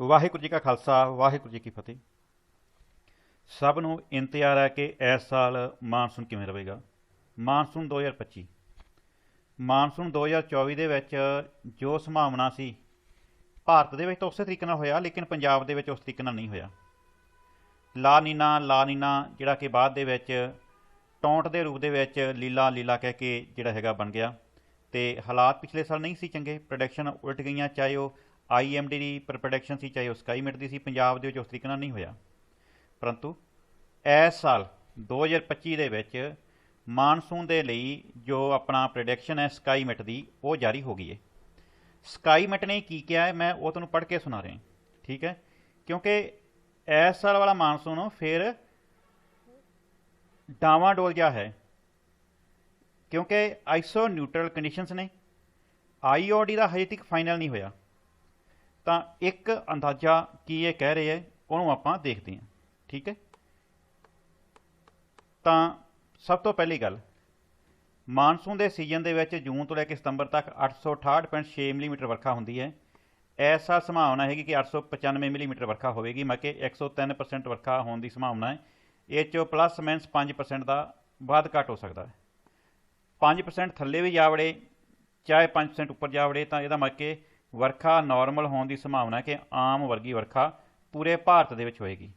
ਵਾਹਿਗੁਰੂ ਜੀ ਕਾ ਖਾਲਸਾ, ਵਾਹਿਗੁਰੂ ਜੀ ਕੀ ਫਤਿਹ। ਸਭ ਨੂੰ ਇੰਤਜ਼ਾਰ ਹੈ ਕਿ ਇਸ ਸਾਲ ਮਾਨਸੂਨ ਕਿਵੇਂ ਰਹੇਗਾ। ਮਾਨਸੂਨ 2025 ਮਾਨਸੂਨ 2024 ਦੇ ਵਿੱਚ ਜੋ ਸੰਭਾਵਨਾ ਸੀ, ਭਾਰਤ ਦੇ ਵਿੱਚ ਤਾਂ ਉਸੇ ਤਰੀਕੇ ਨਾਲ ਹੋਇਆ, ਲੇਕਿਨ ਪੰਜਾਬ ਦੇ ਵਿੱਚ ਉਸ ਤਰੀਕੇ ਨਾਲ ਨਹੀਂ ਹੋਇਆ। ਲਾ ਨੀਨਾ ਲਾ ਨੀਨਾ, ਜਿਹੜਾ ਕਿ ਬਾਅਦ ਦੇ ਵਿੱਚ ਟੌਂਟ ਦੇ ਰੂਪ ਦੇ ਵਿੱਚ ਲੀਲਾ ਲੀਲਾ ਕਹਿ ਕੇ ਜਿਹੜਾ ਹੈਗਾ ਬਣ ਗਿਆ। ਤੇ ਹਾਲਾਤ ਪਿਛਲੇ ਸਾਲ ਨਹੀਂ ਸੀ ਚੰਗੇ ਪ੍ਰੋਡਕਸ਼ਨ ਉਲਟ ਗਈਆਂ, ਚਾਹੇ ਉਹ ਆਈਐਮਡੀ ਦੀ ਪ੍ਰੋਡਕਸ਼ਨ ਸੀ, ਚਾਹੇ ਉਹ ਸਕਾਈਮਿਟ ਦੀ ਸੀ, ਪੰਜਾਬ ਦੇ ਵਿੱਚ ਉਸ ਤਰੀਕੇ ਨਾਲ ਨਹੀਂ ਹੋਇਆ। ਪਰੰਤੂ ਇਸ ਸਾਲ 2025 ਦੇ ਵਿੱਚ ਮਾਨਸੂਨ ਦੇ ਲਈ ਜੋ ਆਪਣਾ ਪ੍ਰੈਡਿਕਸ਼ਨ ਹੈ ਸਕਾਈਮਿਟ ਦੀ, ਉਹ ਜਾਰੀ ਹੋ ਗਈ ਹੈ। ਸਕਾਈਮਿਟ ਨੇ ਕੀ ਕਿਹਾ ਹੈ, ਮੈਂ ਉਹ ਤੁਹਾਨੂੰ ਪੜ੍ਹ ਕੇ ਸੁਣਾ ਰਿਹਾ। ਠੀਕ ਹੈ? ਕਿਉਂਕਿ ਇਸ ਸਾਲ ਵਾਲਾ ਮਾਨਸੂਨ ਫਿਰ ਡਾਵਾਂ ਡੋਲ ਜਿਹਾ ਹੈ। ਕਿਉਂਕਿ ਆਈਸੋ ਨਿਊਟਰਲ ਕੰਡੀਸ਼ਨਸ ਨੇ ਆਈਓਡੀ ਦਾ ਹਜੇ ਤੱਕ ਫਾਈਨਲ ਨਹੀਂ ਹੋਇਆ। ਤਾਂ ਇੱਕ ਅੰਦਾਜ਼ਾ ਕੀ ਇਹ ਕਹਿ ਰਹੇ ਹੈ, ਉਹਨੂੰ ਆਪਾਂ ਦੇਖਦੇ ਹਾਂ। ਠੀਕ ਹੈ? ਤਾਂ ਸਭ ਤੋਂ ਪਹਿਲੀ ਗੱਲ, ਮਾਨਸੂਨ ਦੇ ਸੀਜ਼ਨ ਦੇ ਵਿੱਚ ਜੂਨ ਤੋਂ ਲੈ ਕੇ ਸਤੰਬਰ ਤੱਕ 868.6 ਮਿਲੀਮੀਟਰ ਵਰਖਾ ਹੁੰਦੀ ਹੈ। ਐਸਾ ਸੰਭਾਵਨਾ ਹੈਗੀ ਕਿ 895 ਮਿਲੀਮੀਟਰ ਵਰਖਾ ਹੋਵੇਗੀ ਮੈਂ ਕਿ 103% ਵਰਖਾ ਹੋਣ ਦੀ ਸੰਭਾਵਨਾ ਹੈ। ਇਹ ਚੋਂ ਪਲੱਸ ਮਾਈਨਸ 5% ਦਾ ਵੱਧ ਘੱਟ ਹੋ ਸਕਦਾ ਹੈ। 5% ਥੱਲੇ ਵੀ ਜਾ ਵੜੇ, ਚਾਹੇ 5% ਉੱਪਰ ਜਾ ਵੜੇ, ਤਾਂ ਇਹਦਾ ਮਤਲਬ ਕਿ ਵਰਖਾ ਨਾਰਮਲ ਹੋਣ ਦੀ ਸੰਭਾਵਨਾ ਹੈ ਕਿ ਆਮ ਵਰਗੀ ਵਰਖਾ ਪੂਰੇ ਭਾਰਤ ਦੇ ਵਿੱਚ ਹੋਏਗੀ।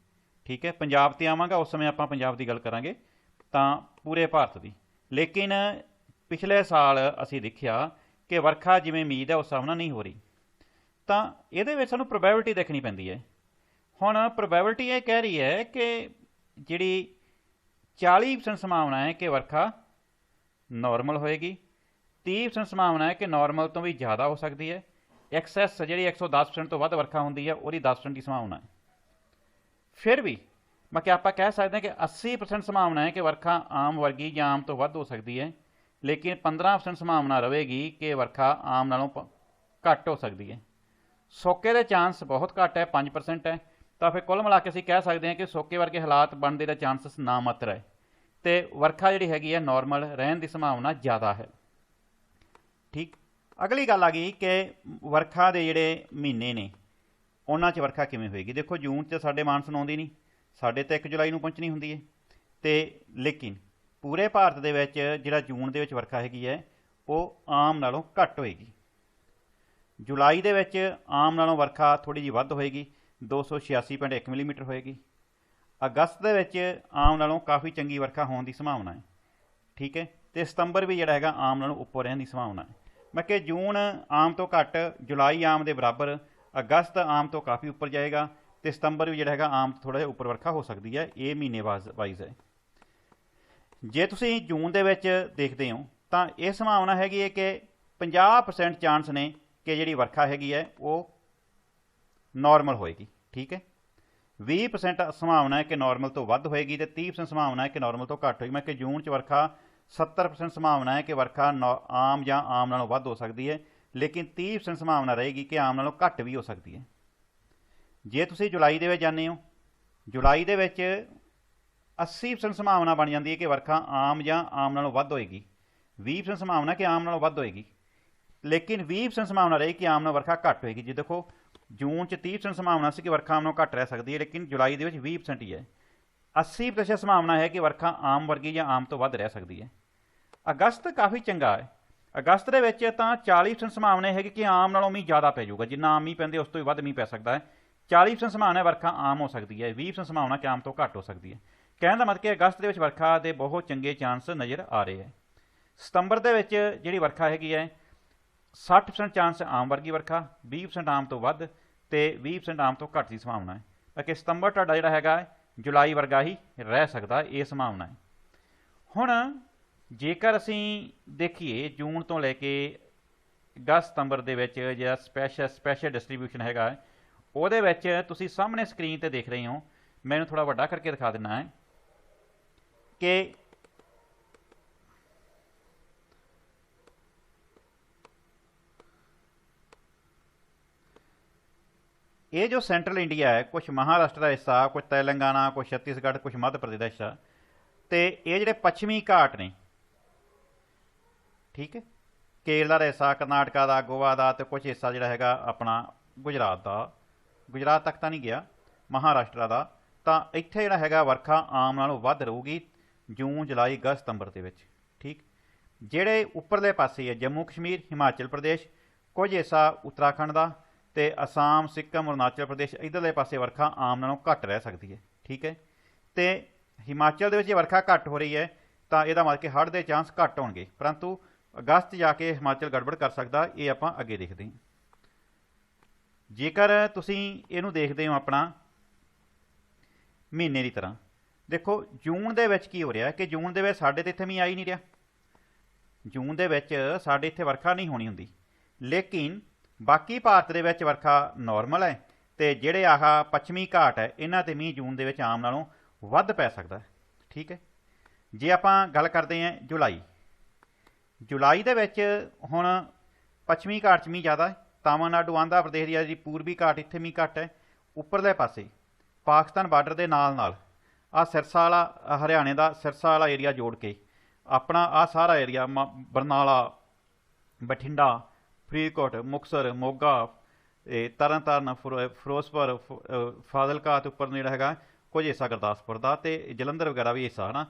ਠੀਕ ਹੈ? ਪੰਜਾਬ ਤੇ ਆਵਾਂਗਾ, ਉਸ ਸਮੇਂ ਆਪਾਂ ਪੰਜਾਬ ਦੀ ਗੱਲ ਕਰਾਂਗੇ ਤਾਂ ਪੂਰੇ ਭਾਰਤ ਦੀ। ਲੇਕਿਨ ਪਿਛਲੇ ਸਾਲ ਅਸੀਂ ਦੇਖਿਆ ਕਿ ਵਰਖਾ ਜਿਵੇਂ ਉਮੀਦ ਹੈ ਉਸ ਹਿਸਾਬ ਨਾਲ ਨਹੀਂ ਹੋ ਰਹੀ। ਤਾਂ ਇਹਦੇ ਵਿੱਚ ਸਾਨੂੰ ਪ੍ਰੋਬੈਬਿਲਿਟੀ ਦੇਖਣੀ ਪੈਂਦੀ ਹੈ। ਹੁਣ ਪ੍ਰੋਬੈਬਿਲਿਟੀ ਇਹ ਕਹਿ ਰਹੀ ਹੈ ਕਿ ਜਿਹੜੀ 40% ਸੰਭਾਵਨਾ ਹੈ ਕਿ ਵਰਖਾ ਨਾਰਮਲ ਹੋਏਗੀ 30% ਸੰਭਾਵਨਾ ਹੈ ਕਿ ਨਾਰਮਲ ਤੋਂ ਵੀ ਜ਼ਿਆਦਾ ਹੋ ਸਕਦੀ ਹੈ। ਐਕਸੈਸ ਜਿਹੜੀ 110% ਤੋਂ ਵੱਧ ਵਰਖਾ ਹੁੰਦੀ ਹੈ, ਉਹਦੀ 10% ਦੀ ਸੰਭਾਵਨਾ ਹੈ। ਫਿਰ ਵੀ ਮੈਂ ਕਿ ਆਪਾਂ ਕਹਿ ਸਕਦੇ ਹਾਂ ਕਿ 80% ਸੰਭਾਵਨਾ ਹੈ ਕਿ ਵਰਖਾ ਆਮ ਵਰਗੀ ਜਾਂ ਆਮ ਤੋਂ ਵੱਧ ਹੋ ਸਕਦੀ ਹੈ, ਲੇਕਿਨ 15% ਸੰਭਾਵਨਾ ਰਹੇਗੀ ਕਿ ਵਰਖਾ ਆਮ ਨਾਲੋਂ ਪ- ਘੱਟ ਹੋ ਸਕਦੀ ਹੈ। ਸੋਕੇ ਦੇ ਚਾਂਸ ਬਹੁਤ ਘੱਟ ਹੈ 5% ਹੈ। ਤਾਂ ਫਿਰ ਕੁੱਲ ਮਿਲਾ ਕੇ ਅਸੀਂ ਕਹਿ ਸਕਦੇ ਹਾਂ ਕਿ ਸੋਕੇ ਵਰਗੇ ਹਾਲਾਤ ਬਣਦੇ ਦਾ ਚਾਂਸਸ ਨਾ ਮਾਤਰ ਹੈ। ਤੇ ਵਰਖਾ ਜਿਹੜੀ ਹੈਗੀ ਹੈ ਨਾਰਮਲ ਰਹਿਣ ਦੀ ਸੰਭਾਵਨਾ ਜ਼ਿਆਦਾ ਹੈ। ਠੀਕ? ਅਗਲੀ ਗੱਲ ਆ ਗਈ ਕਿ ਵਰਖਾ ਦੇ ਜਿਹੜੇ ਮਹੀਨੇ ਨੇ, ਉਹਨਾਂ 'ਚ ਵਰਖਾ ਕਿਵੇਂ ਹੋਏਗੀ? ਦੇਖੋ, ਜੂਨ 'ਚ ਸਾਡੇ ਮਾਨਸੂਨ ਆਉਂਦੀ ਨਹੀਂ, ਸਾਡੇ ਤਾਂ 1 ਜੁਲਾਈ ਨੂੰ ਪਹੁੰਚਣੀ ਹੁੰਦੀ ਹੈ। ਤੇ ਲੇਕਿਨ ਪੂਰੇ ਭਾਰਤ ਦੇ ਵਿੱਚ ਜਿਹੜਾ ਜੂਨ ਦੇ ਵਿੱਚ ਵਰਖਾ ਹੈਗੀ ਹੈ, ਉਹ ਆਮ ਨਾਲੋਂ ਘੱਟ ਹੋਏਗੀ। ਜੁਲਾਈ ਦੇ ਵਿੱਚ ਆਮ ਨਾਲੋਂ ਵਰਖਾ ਥੋੜੀ ਜਿਹੀ ਵੱਧ ਹੋਏਗੀ 286.1 ਮਿਲੀਮੀਟਰ ਹੋਏਗੀ। ਅਗਸਤ ਦੇ ਵਿੱਚ ਆਮ ਨਾਲੋਂ ਕਾਫੀ ਚੰਗੀ ਵਰਖਾ ਹੋਣ ਦੀ ਸੰਭਾਵਨਾ ਹੈ, ਠੀਕ ਹੈ? ਤੇ ਸਤੰਬਰ ਵੀ ਜਿਹੜਾ ਹੈਗਾ ਆਮ ਨਾਲੋਂ ਉੱਪਰ ਰਹਿਣ ਦੀ ਸੰਭਾਵਨਾ ਹੈ। ਮੈਂ ਕਿ ਜੂਨ ਆਮ ਤੋਂ ਘੱਟ, ਜੁਲਾਈ ਆਮ ਦੇ ਬਰਾਬਰ, ਅਗਸਤ ਆਮ ਤੋਂ ਕਾਫੀ ਉੱਪਰ ਜਾਏਗਾ ਤੇ ਸਤੰਬਰ ਵੀ ਜਿਹੜਾ ਹੈਗਾ ਆਮ ਤੋਂ ਥੋੜਾ ਜਿਹਾ ਉੱਪਰ ਵਰਖਾ ਹੋ ਸਕਦੀ ਹੈ, ਇਹ ਮਹੀਨੇ ਵਾਈਜ਼ ਹੈ। ਜੇ ਤੁਸੀਂ ਜੂਨ ਦੇ ਵਿੱਚ ਦੇਖਦੇ ਹੋ, ਤਾਂ ਇਹ ਸੰਭਾਵਨਾ ਹੈਗੀ ਹੈ ਕਿ 50% ਚਾਂਸ ਨੇ ਕਿ ਜਿਹੜੀ ਵਰਖਾ ਹੈਗੀ ਹੈ, ਉਹ ਨਾਰਮਲ ਹੋਏਗੀ, ਠੀਕ ਹੈ? 20% ਸੰਭਾਵਨਾ ਹੈ ਕਿ ਨਾਰਮਲ ਤੋਂ ਵੱਧ ਹੋਏਗੀ ਤੇ 30% ਸੰਭਾਵਨਾ ਹੈ ਕਿ ਨਾਰਮਲ ਤੋਂ ਘੱਟ ਹੋਏਗੀ। ਮੈਂ ਕਿ ਜੂਨ 'ਚ ਵਰਖਾ 70% ਸੰਭਾਵਨਾ ਹੈ ਕਿ ਵਰਖਾ ਨੌ- ਆਮ ਜਾਂ ਆਮ ਨਾਲੋਂ ਵੱਧ ਹੋ ਸਕਦੀ ਹੈ, ਲੇਕਿਨ 30% ਸੰਭਾਵਨਾ ਰਹੇਗੀ ਕਿ ਆਮ ਨਾਲੋਂ ਘੱਟ ਵੀ ਹੋ ਸਕਦੀ ਹੈ। ਜੇ ਤੁਸੀਂ ਜੁਲਾਈ ਦੇ ਵਿੱਚ ਜਾਂਦੇ ਹੋ, ਜੁਲਾਈ ਦੇ ਵਿੱਚ 80% ਸੰਭਾਵਨਾ ਬਣ ਜਾਂਦੀ ਹੈ ਕਿ ਵਰਖਾ ਆਮ ਜਾਂ ਆਮ ਨਾਲੋਂ ਵੱਧ ਹੋਏਗੀ। 20% ਸੰਭਾਵਨਾ ਕਿ ਆਮ ਨਾਲੋਂ ਵੱਧ ਹੋਏਗੀ। ਲੇਕਿਨ 20% ਸੰਭਾਵਨਾ ਰਹੀ ਕਿ ਆਮ ਨਾਲੋਂ ਵਰਖਾ ਘੱਟ ਹੋਏਗੀ। ਜੇ ਦੇਖੋ, ਜੂਨ ਚ 30% ਸੰਭਾਵਨਾ ਸੀ ਕਿ ਵਰਖਾ ਆਮ ਨਾਲੋਂ ਘੱਟ ਰਹਿ ਸਕਦੀ ਹੈ, ਲੇਕਿਨ ਜੁਲਾਈ ਦੇ ਵਿੱਚ 20% ਹੀ ਹੈ। 80% ਸੰਭਾਵਨਾ ਹੈ ਕਿ ਵਰਖਾ ਆਮ ਵਰਗੀ ਜਾਂ ਆਮ ਤੋਂ ਵੱਧ ਰਹਿ ਸਕਦੀ ਹੈ। ਅਗਸਤ ਕਾਫੀ ਚੰਗਾ ਹੈ। ਅਗਸਤ ਦੇ ਵਿੱਚ ਤਾਂ 40% ਸੰਭਾਵਨਾ ਹੈਗੀ ਕਿ ਆਮ ਨਾਲੋਂ ਮੀਂਹ ਜ਼ਿਆਦਾ ਪੈ ਜਾਊਗਾ। ਜਿੰਨਾ ਆਮ ਮੀਂਹ ਪੈਂਦੇ, ਉਸ ਤੋਂ ਵੀ ਵੱਧ ਮੀਂਹ ਪੈ ਸਕਦਾ ਹੈ। 40% ਸੰਭਾਵਨਾ ਵਰਖਾ ਆਮ ਹੋ ਸਕਦੀ ਹੈ। 20% ਸੰਭਾਵਨਾ ਕਿ ਆਮ ਤੋਂ ਘੱਟ ਹੋ ਸਕਦੀ ਹੈ। ਕਹਿਣ ਦਾ ਮਤਲਬ ਕਿ ਅਗਸਤ ਦੇ ਵਿੱਚ ਵਰਖਾ ਦੇ ਬਹੁਤ ਚੰਗੇ ਚਾਂਸ ਨਜ਼ਰ ਆ ਰਹੇ ਹੈ। ਸਤੰਬਰ ਦੇ ਵਿੱਚ ਜਿਹੜੀ ਵਰਖਾ ਹੈਗੀ ਹੈ 60% ਚਾਂਸ ਆਮ ਵਰਗੀ ਵਰਖਾ 20% ਆਮ ਤੋਂ ਵੱਧ ਤੇ 20% ਆਮ ਤੋਂ ਘੱਟ ਦੀ ਸੰਭਾਵਨਾ ਹੈ। ਤਾਂ ਕਿ ਸਤੰਬਰ ਤੁਹਾਡਾ ਜਿਹੜਾ ਹੈਗਾ ਜੁਲਾਈ ਵਰਗਾ ਹੀ ਰਹਿ ਸਕਦਾ ਇਹ ਸੰਭਾਵਨਾ ਹੈ। ਹੁਣ ਜੇਕਰ ਅਸੀਂ ਦੇਖੀਏ ਜੂਨ ਤੋਂ ਲੈ ਕੇ ਅਗਸਤ ਸਤੰਬਰ ਦੇ ਵਿੱਚ ਜਿਹੜਾ ਸਪੈਸ਼ਲ ਸਪੈਸ਼ਲ ਡਿਸਟ੍ਰੀਬਿਊਸ਼ਨ ਹੈਗਾ, ਉਹਦੇ ਵਿੱਚ ਤੁਸੀਂ ਸਾਹਮਣੇ ਸਕਰੀਨ ਤੇ ਦੇਖ ਰਹੇ ਹੋ, ਮੈਨੂੰ ਥੋੜਾ ਵੱਡਾ ਕਰਕੇ ਦਿਖਾ ਦੇਣਾ ਹੈ ਕਿ ਇਹ ਜੋ ਸੈਂਟਰਲ ਇੰਡੀਆ ਹੈ ਕੁਝ ਮਹਾਰਾਸ਼ਟਰ ਦਾ ਹਿੱਸਾ ਕੁਝ ਤੇਲੰਗਾਨਾ ਕੁਝ ਛੱਤੀਸਗੜ੍ਹ ਕੁਝ ਮੱਧ ਪ੍ਰਦੇਸ਼ ਆ ਤੇ ਇਹ ਜਿਹੜੇ ਪੱਛਮੀ ਘਾਟ ਨੇ ਠੀਕ ਹੈ? ਕੇਰਲਾ ਦਾ ਹਿੱਸਾ, ਕਰਨਾਟਕਾ ਦਾ, ਗੋਆ ਦਾ ਤੇ ਕੁਝ ਹਿੱਸਾ ਜਿਹੜਾ ਹੈਗਾ ਆਪਣਾ ਗੁਜਰਾਤ ਦਾ। ਗੁਜਰਾਤ ਤੱਕ ਤਾਂ ਨਹੀਂ ਗਿਆ, ਮਹਾਰਾਸ਼ਟਰ ਦਾ। ਤਾਂ ਇੱਥੇ ਜਿਹੜਾ ਹੈਗਾ ਵਰਖਾ ਆਮ ਨਾਲੋਂ ਵੱਧ ਰਹੂਗੀ ਜੂਨ, ਜੁਲਾਈ, ਅਗਸਤ, ਸਤੰਬਰ ਦੇ ਵਿੱਚ। ਠੀਕ? ਜਿਹੜੇ ਉੱਪਰਲੇ ਪਾਸੇ ਹੈ, ਜੰਮੂ, ਕਸ਼ਮੀਰ, ਹਿਮਾਚਲ ਪ੍ਰਦੇਸ਼, ਕੁਝ ਹਿੱਸਾ ਉੱਤਰਾਖੰਡ ਦਾ ਤੇ ਅਸਾਮ, ਸਿੱਕਮ, ਅਰੁਣਾਚਲ ਪ੍ਰਦੇਸ਼, ਇਧਰਲੇ ਪਾਸੇ ਵਰਖਾ ਆਮ ਨਾਲੋਂ ਘੱਟ ਰਹਿ ਸਕਦੀ ਹੈ। ਠੀਕ ਹੈ? ਤੇ ਹਿਮਾਚਲ ਦੇ ਵਿੱਚ ਜੇ ਵਰਖਾ ਘੱਟ ਹੋ ਰਹੀ ਹੈ, ਤਾਂ ਇਹਦਾ ਮਤਲਬ ਕਿ ਹੜ੍ਹ ਦੇ ਚਾਂਸ ਘੱਟ ਹੋਣਗੇ। ਪਰੰਤੂ ਅਗਸਤ ਜਾ ਕੇ ਹਿਮਾਚਲ ਗੜਬੜ ਕਰ ਸਕਦਾ, ਇਹ ਆਪਾਂ ਅੱਗੇ ਦੇਖਦੇ ਹਾਂ। ਜੇਕਰ ਤੁਸੀਂ ਇਹਨੂੰ ਦੇਖਦੇ ਹੋ ਆਪਣਾ ਮਹੀਨੇ ਦੀ ਤਰ੍ਹਾਂ, ਦੇਖੋ ਜੂਨ ਦੇ ਵਿੱਚ ਕੀ ਹੋ ਰਿਹਾ ਕਿ ਜੂਨ ਦੇ ਵਿੱਚ ਸਾਡੇ ਤੇ ਇੱਥੇ ਮੀਂਹ ਆ ਹੀ ਨਹੀਂ ਰਿਹਾ। ਜੂਨ ਦੇ ਵਿੱਚ ਸਾਡੇ ਇੱਥੇ ਵਰਖਾ ਨਹੀਂ ਹੋਣੀ ਹੁੰਦੀ। ਲੇਕਿਨ ਬਾਕੀ ਭਾਰਤ ਦੇ ਵਿੱਚ ਵਰਖਾ ਨਾਰਮਲ ਹੈ ਤੇ ਜਿਹੜੇ ਆਹ ਪੱਛਮੀ ਘਾਟ ਹੈ, ਇਹਨਾਂ ਤੇ ਮੀਂਹ ਜੂਨ ਦੇ ਵਿੱਚ ਆਮ ਨਾਲੋਂ ਵੱਧ ਪੈ ਸਕਦਾ ਠੀਕ ਹੈ? ਜੇ ਆਪਾਂ ਗੱਲ ਕਰਦੇ ਹਾਂ ਜੁਲਾਈ ਜੁਲਾਈ ਦੇ ਵਿੱਚ ਹੁਣ ਪੱਛਮੀ ਘਾਟ 'ਚ ਮੀਂਹ ਜ਼ਿਆਦਾ ਹੈ। ਤਾਮਿਲਨਾਡੂ, ਆਂਧਰਾ ਪ੍ਰਦੇਸ਼ ਦੀ ਜਿਹੜੀ ਪੂਰਬੀ ਘਾਟ, ਇੱਥੇ ਮੀਂਹ ਘੱਟ ਹੈ। ਉੱਪਰਲੇ ਪਾਸੇ ਪਾਕਿਸਤਾਨ ਬਾਰਡਰ ਦੇ ਨਾਲ ਨਾਲ ਆ ਸਿਰਸਾ ਵਾਲਾ ਹਰਿਆਣੇ ਦਾ ਸਿਰਸਾ ਵਾਲਾ ਏਰੀਆ ਜੋੜ ਕੇ ਆਪਣਾ ਆ ਸਾਰਾ ਏਰੀਆ ਬਰਨਾਲਾ, ਬਠਿੰਡਾ, ਫਰੀਦਕੋਟ ਮੁਕਸਰ ਮੋਗਾ, ਇਹ ਤਰਨਤਾਰਨ, ਫਿਰੋ- ਫਿਰੋਜ਼ਪੁਰ, ਫ- ਅਹ ਫਾਜ਼ਿਲਕਾ ਤੇ ਉੱਪਰ ਜਿਹੜਾ ਹੈਗਾ ਕੁਝ ਹਿੱਸਾ ਗੁਰਦਾਸਪੁਰ ਦਾ ਤੇ ਜਲੰਧਰ ਵਗੈਰਾ ਵੀ ਹਿੱਸਾ, ਹਨਾ?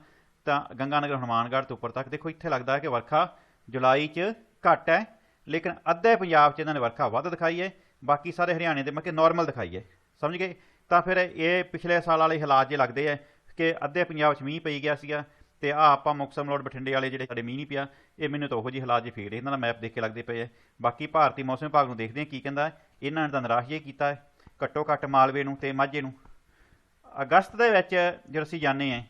ਤਾਂ ਗੰਗਾਨਗਰ ਹਨੂਮਾਨਗੜ੍ਹ ਤੋਂ ਉੱਪਰ ਤੱਕ। ਦੇਖੋ, ਇੱਥੇ ਲੱਗਦਾ ਹੈ ਕਿ ਵਰਖਾ ਜੁਲਾਈ 'ਚ ਘੱਟ ਹੈ, ਲੇਕਿਨ ਅੱਧੇ ਪੰਜਾਬ 'ਚ ਇਹਨਾਂ ਨੇ ਵਰਖਾ ਵੱਧ ਦਿਖਾਈ ਹੈ। ਬਾਕੀ ਸਾਰੇ ਹਰਿਆਣੇ ਦੇ ਮੱਕੇ ਨਾਰਮਲ ਦਿਖਾਈ ਹੈ। ਸਮਝ ਗਏ? ਤਾਂ ਫਿਰ ਇਹ ਪਿਛਲੇ ਸਾਲ ਵਾਲੇ ਹਾਲਾਤ ਜੇ ਲੱਗਦੇ ਆ ਕਿ ਅੱਧੇ ਪੰਜਾਬ 'ਚ ਮੀਂਹ ਪਈ ਗਿਆ ਸੀਗਾ ਤੇ ਆ ਆਪਾਂ ਮੁਕਸਮ ਮਲੋਟ, ਬਠਿੰਡੇ ਵਾਲੇ ਜਿਹੜੇ ਸਾਡੇ ਮੀਂਹ ਨਹੀਂ ਪਿਆ, ਇਹ ਮੈਨੂੰ ਤਾਂ ਉਹੋ ਜਿਹੇ ਹਾਲਾਤ ਜੇ ਫੇਰ ਇਹਨਾਂ ਦਾ ਮੈਪ ਦੇਖ ਕੇ ਲੱਗਦੇ ਪਏ ਆ ਬਾਕੀ ਭਾਰਤੀ ਮੌਸਮ ਵਿਭਾਗ ਨੂੰ ਦੇਖਦੇ ਆ ਕੀ ਕਹਿੰਦਾ ਇਹਨਾਂ ਨੇ ਤਾਂ ਨਿਰਾਸ਼ ਜਿਹਾ ਕੀਤਾ ਹੈ। ਘੱਟੋ ਘੱਟ ਮਾਲਵੇ ਨੂੰ ਤੇ ਮਾਝੇ ਨੂੰ। ਅਗਸਤ ਦੇ ਵਿੱਚ ਜਦੋਂ ਅਸੀਂ ਜਾਂਦੇ ਹਾਂ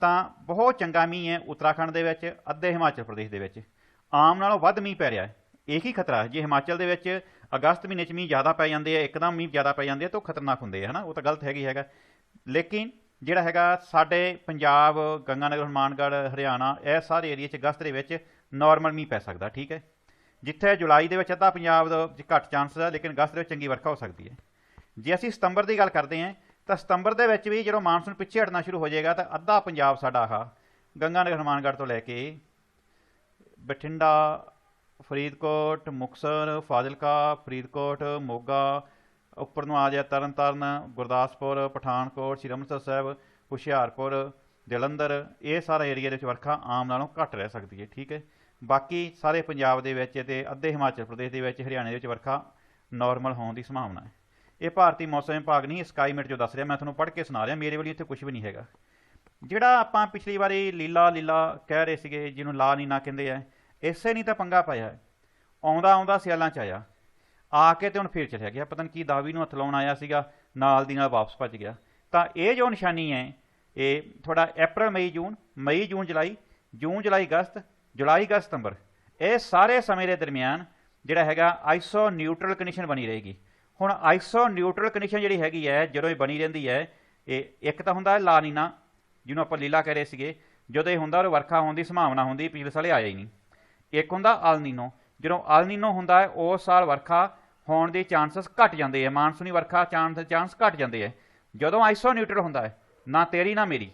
ਤਾਂ ਬਹੁਤ ਚੰਗਾ ਮੀਂਹ ਹੈ ਉੱਤਰਾਖੰਡ ਦੇ ਵਿੱਚ, ਅੱਧੇ ਹਿਮਾਚਲ ਪ੍ਰਦੇਸ਼ ਦੇ ਵਿੱਚ। ਆਮ ਨਾਲੋਂ ਵੱਧ ਮੀਂਹ ਪੈ ਰਿਹਾ ਹੈ। ਇਹ ਹੀ ਖਤਰਾ ਹੈ? ਜੇ ਹਿਮਾਚਲ ਦੇ ਵਿੱਚ ਅਗਸਤ ਮਹੀਨੇ 'ਚ ਮੀਂਹ ਜ਼ਿਆਦਾ ਪੈ ਜਾਂਦੇ ਆ, ਇੱਕਦਮ ਮੀਂਹ ਜ਼ਿਆਦਾ ਪੈ ਜਾਂਦੇ ਆ, ਤਾਂ ਉਹ ਖਤਰਨਾਕ ਹੁੰਦੇ ਆ, ਹਨਾ? ਉਹ ਤਾਂ ਗਲਤ ਹੈਗੀ ਹੈਗਾ। ਲੇਕਿਨ ਜਿਹੜਾ ਹੈਗਾ ਸਾਡੇ ਪੰਜਾਬ, ਗੰਗਾਨਗਰ, ਹਨੂਮਾਨਗੜ੍ਹ, ਹਰਿਆਣਾ, ਇਹ ਸਾਰੇ ਏਰੀਆ 'ਚ ਅਗਸਤ ਦੇ ਵਿੱਚ ਨਾਰਮਲ ਮੀਂਹ ਪੈ ਸਕਦਾ, ਠੀਕ ਹੈ? ਜਿੱਥੇ ਜੁਲਾਈ ਦੇ ਵਿੱਚ ਅੱਧਾ ਪੰਜਾਬ ਦਾ ਘੱਟ ਚਾਂਸ ਹੈ, ਲੇਕਿਨ ਅਗਸਤ ਦੇ ਵਿੱਚ ਚੰਗੀ ਵਰਖਾ ਹੋ ਸਕਦੀ ਹੈ। ਜੇ ਅਸੀਂ ਸਤੰਬਰ ਦੀ ਗੱਲ ਕਰਦੇ ਹਾਂ ਤਾਂ ਸਤੰਬਰ ਦੇ ਵਿੱਚ ਵੀ ਜਦੋਂ ਮਾਨਸੂਨ ਪਿੱਛੇ ਹਟਣਾ ਸ਼ੁਰੂ ਹੋ ਜਾਏਗਾ ਤਾਂ ਅੱਧਾ ਪੰਜਾਬ ਸਾਡਾ ਆਹ ਗੰਗਾਨਗਰ ਹਨੂਮਾਨਗੜ੍ਹ ਤੋਂ ਲੈ ਕੇ ਬਠਿੰਡਾ, ਫਰੀਦਕੋਟ, ਮੁਕਤਸਰ, ਫਾਜ਼ਿਲਕਾ, ਫਰੀਦਕੋਟ, ਮੋਗਾ, ਉੱਪਰ ਨੂੰ ਆ ਜਾ ਤਰਨਤਾਰਨ, ਗੁਰਦਾਸਪੁਰ, ਪਠਾਨਕੋਟ, ਸ੍ਰੀ ਅੰਮ੍ਰਿਤਸਰ ਸਾਹਿਬ, ਹੁਸ਼ਿਆਰਪੁਰ, ਜਲੰਧਰ, ਇਹ ਸਾਰਾ ਏਰੀਆ ਦੇ ਵਿੱਚ ਵਰਖਾ ਆਮ ਨਾਲੋਂ ਘੱਟ ਰਹਿ ਸਕਦੀ ਹੈ, ਠੀਕ ਹੈ। ਬਾਕੀ ਸਾਰੇ ਪੰਜਾਬ ਦੇ ਵਿੱਚ ਤੇ ਅੱਧੇ ਹਿਮਾਚਲ ਪ੍ਰਦੇਸ਼ ਦੇ ਵਿੱਚ, ਹਰਿਆਣੇ ਦੇ ਵਿੱਚ ਵਰਖਾ ਨਾਰਮਲ ਹੋਣ ਦੀ ਸੰਭਾਵਨਾ ਹੈ। ਇਹ ਭਾਰਤੀ ਮੌਸਮ ਵਿਭਾਗ ਨਹੀਂ ਸਕਾਈਮੇਟ ਜੋ ਦੱਸ ਰਿਹਾ, ਮੈਂ ਤੁਹਾਨੂੰ ਪੜ੍ਹ ਕੇ ਸੁਣਾ ਰਿਹਾ, ਮੇਰੇ ਵੱਲ ਇੱਥੇ ਕੁਝ ਵੀ ਨਹੀਂ ਹੈਗਾ। ਜਿਹੜਾ ਆਪਾਂ ਪਿਛਲੀ ਵਾਰੀ ਲੀਲਾ ਲੀਲਾ ਕਹਿ ਰਹੇ ਸੀਗੇ, ਜਿਹਨੂੰ ਲਾ ਨੀਨਾ ਕਹਿੰਦੇ ਆ, ਇਸੇ ਨਹੀਂ ਤਾਂ ਪੰਗਾ ਪਾਇਆ ਆਉਂਦਾ ਆਉਂਦਾ ਸਿਆਲਾਂ ਚ ਆਇਆ। ਆ ਕੇ ਤੇ ਹੁਣ ਫੇਰ ਚਲਿਆ ਗਿਆ। ਪਤਨ ਕੀ ਦਾਵੀ ਨੂੰ ਹੱਥ ਲਾਉਣ ਆਇਆ ਸੀਗਾ, ਨਾਲ ਦੀ ਨਾਲ ਵਾਪਸ ਭੱਜ ਗਿਆ। ਤਾਂ ਇਹ ਜੋ ਨਿਸ਼ਾਨੀ ਹੈ, ਇਹ ਤੁਹਾਡਾ ਅਪ੍ਰੈਲ ਮਈ ਜੂਨ ਮਈ ਜੂਨ ਜੁਲਾਈ ਜੂਨ ਜੁਲਾਈ ਅਗਸਤ ਜੁਲਾਈ ਅਗਸਤ ਸਤੰਬਰ ਇਹ ਸਾਰੇ ਸਮੇਂ ਦੇ ਦਰਮਿਆਨ ਜਿਹੜਾ ਹੈਗਾ ਆਈਸੋ ਨਿਊਟਰਲ ਕੰਡੀਸ਼ਨ ਬਣੀ ਰਹੇਗੀ। ਹੁਣ ਆਈਸੋ ਨਿਊਟਰਲ ਕੰਡੀਸ਼ਨ ਜਿਹੜੀ ਹੈਗੀ ਹੈ, ਜਦੋਂ ਇਹ ਬਣੀ ਰਹਿੰਦੀ ਹੈ, ਇਹ ਇੱਕ ਤਾਂ ਹੁੰਦਾ ਹੈ ਲਾਨੀਨਾ ਜਿਹਨੂੰ ਆਪਾਂ ਲੀਲਾ ਕਹਿ ਰਹੇ ਸੀਗੇ, ਜਦੋਂ ਇਹ ਹੁੰਦਾ ਉਹ ਵਰਖਾ ਹੋਣ ਦੀ ਸੰਭਾਵਨਾ ਹੁੰਦੀ ਪਿਛਲੇ ਸਾਲੇ ਆਇਆ ਹੀ ਨਹੀਂ। ਇੱਕ ਹੁੰਦਾ ਅਲਨੀਨੋ, ਜਦੋਂ ਅਲਨੀਨੋ ਹੁੰਦਾ ਹੈ, ਉਸ ਸਾਲ ਵਰਖਾ ਹੋਣ ਦੇ ਚਾਂਸਸ ਘਟ ਜਾਂਦੇ ਆ ਮਾਨਸੂਨੀ ਵਰਖਾ ਚਾਂਸ ਚਾਂਸ ਘਟ ਜਾਂਦੇ ਆ ਜਦੋਂ ਆਈਸੋ ਨਿਊਟਰਲ ਹੁੰਦਾ ਹੈ, ਨਾ ਤੇਰੀ, ਨਾ ਮੇਰੀ,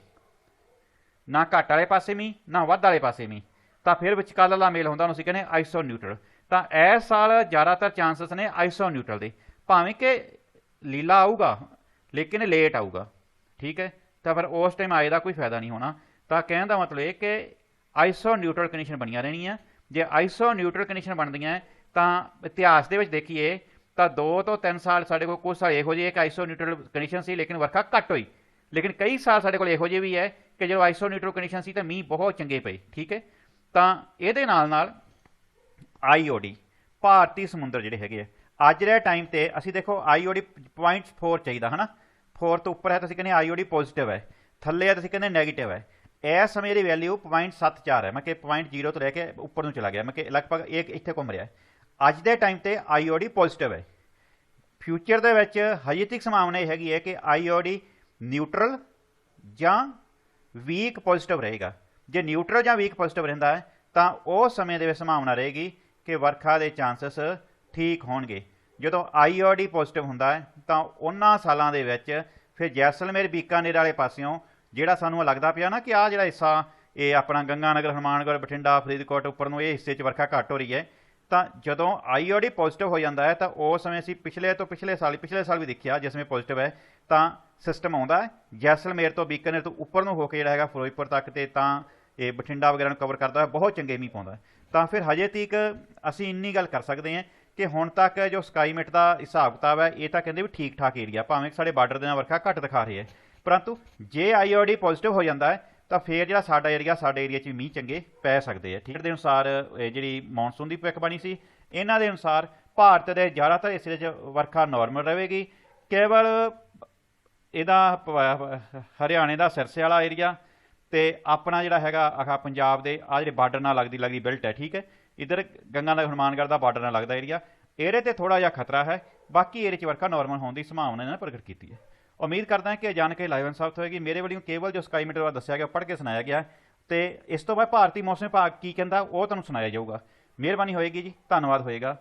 ਨਾ ਘੱਟ ਵਾਲੇ ਪਾਸੇ ਵੀ ਨਾ ਵੱਧ ਵਾਲੇ ਪਾਸੇ ਵੀ ਤਾਂ ਫਿਰ ਵਿਚਕਾਲ ਵਾਲਾ ਮੇਲ ਹੁੰਦਾ, ਉਹਨੂੰ ਅਸੀਂ ਕਹਿੰਦੇ ਆਈਸੋ ਨਿਊਟਰਲ ਤਾਂ ਇਸ ਸਾਲ ਜ਼ਿਆਦਾਤਰ ਚਾਂਸਸ ਨੇ ਆਈਸੋ ਨਿਊਟਰਲ ਦੇ। ਭਾਵੇਂ ਕਿ ਲੀਲਾ ਆਊਗਾ, ਲੇਕਿਨ ਲੇਟ ਆਊਗਾ, ਠੀਕ ਹੈ? ਤਾਂ ਫਿਰ ਉਸ ਟਾਈਮ ਆਏ ਦਾ ਕੋਈ ਫਾਇਦਾ ਨਹੀਂ ਹੋਣਾ। ਤਾਂ ਕਹਿਣ ਦਾ ਮਤਲਬ ਇਹ ਕਿ ਆਈਸੋ ਨਿਊਟਰਲ ਕੰਡੀਸ਼ਨ ਬਣੀਆਂ ਰਹਿਣੀਆਂ। ਜੇ ਆਈਸੋ ਨਿਊਟਰਲ ਕੰਡੀਸ਼ਨ ਬਣਦੀਆਂ ਤਾਂ ਇਤਿਹਾਸ ਦੇ ਵਿੱਚ ਦੇਖੀਏ, ਤਾਂ 2 ਤੋਂ 3 ਸਾਲ ਸਾਡੇ ਕੋਲ ਕੁਝ ਸਾਲ ਇਹੋ ਜਿਹੇ ਇੱਕ ਆਈਸੋ ਨਿਊਟਰਲ ਕੰਡੀਸ਼ਨ ਸੀ, ਲੇਕਿਨ ਵਰਖਾ ਘੱਟ ਹੋਈ। ਲੇਕਿਨ ਕਈ ਸਾਲ ਸਾਡੇ ਕੋਲ ਇਹੋ ਜਿਹੇ ਵੀ ਹੈ ਕਿ ਜਦੋਂ ਆਈਸੋ ਨਿਊਟਰਲ ਕੰਡੀਸ਼ਨ ਸੀ ਤਾਂ ਮੀਂਹ ਬਹੁਤ ਚੰਗੇ ਪਏ, ਠੀਕ ਹੈ? ਤਾਂ ਇਹਦੇ ਨਾਲ ਨਾਲ ਆਈਓਡੀ ਭਾਰਤੀ ਸਮੁੰਦਰ ਜਿਹੜੇ ਹੈਗੇ ਆ ਅੱਜ ਦੇ ਟਾਈਮ ਤੇ ਅਸੀਂ ਦੇਖੋ ਆਈਓਡੀ 0.4 ਚਾਹੀਦਾ, ਹਨਾ? 4 ਤੋਂ ਉੱਪਰ ਹੈ ਤੁਸੀਂ ਕਹਿੰਦੇ ਆਈਓਡੀ ਪੋਜ਼ਿਟਿਵ ਹੈ। ਥੱਲੇ ਹੈ, ਤਾਂ ਅਸੀਂ ਕਹਿੰਦੇ 네ਗੇਟਿਵ ਹੈ। ਇਸ ਸਮੇਂ ਦੀ ਵੈਲਿਊ 0.74 ਹੈ। ਮੈਂ ਕਿ 0.0 ਤੋਂ ਲੈ ਕੇ ਉੱਪਰ ਨੂੰ ਚਲਾ ਗਿਆ। ਮੈਂ ਕਿ ਲਗਭਗ ਇੱਕ ਇੱਥੇ ਘੁੰਮ ਰਿਹਾ ਹੈ। ਅੱਜ ਦੇ ਟਾਈਮ ਤੇ ਆਈਓਡੀ ਪੋਜ਼ਿਟਿਵ ਹੈ। ਫਿਊਚਰ ਦੇ ਵਿੱਚ ਹਜੇ ਤੱਕ ਸੰਭਾਵਨਾ ਇਹ ਹੈਗੀ ਹੈ ਕਿ ਆਈਓਡੀ ਨਿਊਟਰਲ ਜਾਂ ਵੀਕ ਪੋਜ਼ਿਟਿਵ ਰਹੇਗਾ। ਜੇ ਨਿਊਟਰਲ ਜਾਂ ਵੀਕ ਪੋਜ਼ਿਟਿਵ ਰਹਿੰਦਾ ਹੈ, ਤਾਂ ਉਸ ਸਮੇਂ ਦੇ ਵਿੱਚ ਸੰਭਾਵਨਾ ਰਹੇਗੀ ਕਿ ਵਰਖਾ ਦੇ ਚਾਂਸਸ ਠੀਕ ਹੋਣਗੇ। ਜਦੋਂ ਆਈਓਡੀ ਪੋਜ਼ਿਟਿਵ ਹੁੰਦਾ ਹੈ, ਤਾਂ ਉਹਨਾਂ ਸਾਲਾਂ ਦੇ ਵਿੱਚ ਫਿਰ ਜੈਸਲਮੇਰ ਬੀਕਾਨੇਰ ਵਾਲੇ ਪਾਸਿਓਂ ਜਿਹੜਾ ਸਾਨੂੰ ਲੱਗਦਾ ਪਿਆ ਨਾ ਕਿ ਆ ਜਿਹੜਾ ਹਿੱਸਾ, ਇਹ ਆਪਣਾ ਗੰਗਾਨਗਰ ਹਨੂਮਾਨਗੜ੍ਹ ਬਠਿੰਡਾ, ਫਰੀਦਕੋਟ ਉੱਪਰ ਨੂੰ ਇਹ ਹਿੱਸੇ 'ਚ ਵਰਖਾ ਘੱਟ ਹੋ ਰਹੀ ਹੈ, ਤਾਂ ਜਦੋਂ ਆਈਓਡੀ ਪੋਜ਼ਿਟਿਵ ਹੋ ਜਾਂਦਾ ਹੈ, ਤਾਂ ਉਸ ਸਮੇਂ ਅਸੀਂ ਪਿਛਲੇ ਤੋਂ ਪਿਛਲੇ ਸਾਲ ਪਿਛਲੇ ਸਾਲ ਵੀ ਦੇਖਿਆ ਜਿਸ ਸਮੇਂ ਪੋਜ਼ਿਟਿਵ ਹੈ, ਤਾਂ ਸਿਸਟਮ ਆਉਂਦਾ ਹੈ। ਜੈਸਲਮੇਰ ਤੋਂ ਬੀਕਾਨੇਰ ਤੋਂ ਉੱਪਰ ਨੂੰ ਹੋ ਕੇ ਜਿਹੜਾ ਹੈਗਾ ਫਿਰੋਜ਼ਪੁਰ ਤੱਕ ਤੇ ਤਾਂ ਇਹ ਬਠਿੰਡਾ ਵਗੈਰਾ ਨੂੰ ਕਵਰ ਕਰਦਾ ਹੈ ਬਹੁਤ ਚੰਗੇ ਮੀਂਹ ਪਾਉਂਦਾ ਤਾਂ ਫਿਰ ਹਜੇ ਤੀਕ ਅਸੀਂ ਇੰਨੀ ਗੱਲ ਕਰ ਸਕਦੇ ਹਾਂ ਕਿ ਹੁਣ ਤੱਕ ਜੋ ਸਕਾਈਮੇਟ ਦਾ ਹਿਸਾਬ ਕਿਤਾਬ ਹੈ, ਇਹ ਤਾਂ ਕਹਿੰਦੇ ਵੀ ਠੀਕ ਠਾਕ ਏਰੀਆ ਭਾਵੇਂ ਕਿ ਸਾਡੇ ਬਾਰਡਰ ਦੇ ਨਾਲ ਵਰਖਾ ਘੱਟ ਦਿਖਾ ਰਹੀ ਹੈ। ਪਰੰਤੂ ਜੇ ਆਈਓਡੀ ਪੋਜ਼ਿਟਿਵ ਹੋ ਜਾਂਦਾ ਹੈ, ਤਾਂ ਫਿਰ ਜਿਹੜਾ ਸਾਡਾ ਏਰੀਆ ਸਾਡੇ ਏਰੀਆ 'ਚ ਵੀ ਮੀਂਹ ਚੰਗੇ ਪੈ ਸਕਦੇ ਆ ਠੀਕ ਦੇ ਅਨੁਸਾਰ ਜਿਹੜੀ ਮੌਨਸੂਨ ਦੀ ਭਵਿੱਖਬਾਣੀ ਸੀ, ਇਹਨਾਂ ਦੇ ਅਨੁਸਾਰ ਭਾਰਤ ਦੇ ਜ਼ਿਆਦਾਤਰ ਹਿੱਸੇ 'ਚ ਵਰਖਾ ਨਾਰਮਲ ਰਹੇਗੀ। ਕੇਵਲ ਇਹਦਾ, ਹਰਿਆਣੇ ਦਾ ਸਿਰਸੇ ਵਾਲਾ ਏਰੀਆ ਤੇ ਆਪਣਾ ਜਿਹੜਾ ਹੈਗਾ, ਆਹ ਪੰਜਾਬ ਦੇ ਆ ਜਿਹੜੇ ਬਾਰਡਰ ਨਾਲ ਲੱਗਦੀ ਲੱਗਦੀ ਬਿਲਟ ਹੈ, ਠੀਕ ਹੈ। ਇਧਰ ਗੰਗਾ ਨਗਰ ਹਨੂਮਾਨਗੜ੍ਹ ਦਾ ਬਾਰਡਰ ਨਾਲ ਲੱਗਦਾ ਏਰੀਆ ਇਹਦੇ ਤੇ ਥੋੜਾ ਜਿਹਾ ਖਤਰਾ ਹੈ, ਬਾਕੀ ਏਰੀਆ 'ਚ ਵਰਖਾ ਨਾਰਮਲ ਹੋਣ ਦੀ ਸੰਭਾਵਨਾ ਇਹਨਾਂ ਨੇ ਪ੍ਰਗਟ ਕੀਤੀ ਹੈ। ਉਮੀਦ ਕਰਦਾ ਹਾਂ ਕਿ ਇਹ ਜਾਣਕਾਰੀ ਲਾਈਵਨ ਇਨਸਾਫਤ ਹੋਏਗੀ। ਮੇਰੇ ਵੱਲੋਂ ਕੇਵਲ ਜੋ ਸਕਾਈ ਮੀਟਰ ਬਾਰੇ ਦੱਸਿਆ ਗਿਆ ਪੜ੍ਹ ਕੇ ਸੁਣਾਇਆ ਗਿਆ ਤੇ ਇਸ ਤੋਂ ਬਾਅਦ ਭਾਰਤੀ ਮੌਸਮ ਵਿਭਾਗ ਕੀ ਕਹਿੰਦਾ, ਉਹ ਤੁਹਾਨੂੰ ਸੁਣਾਇਆ ਜਾਊਗਾ। ਮਿਹਰਬਾਨੀ ਹੋਏਗੀ ਜੀ, ਧੰਨਵਾਦ ਹੋਏਗਾ।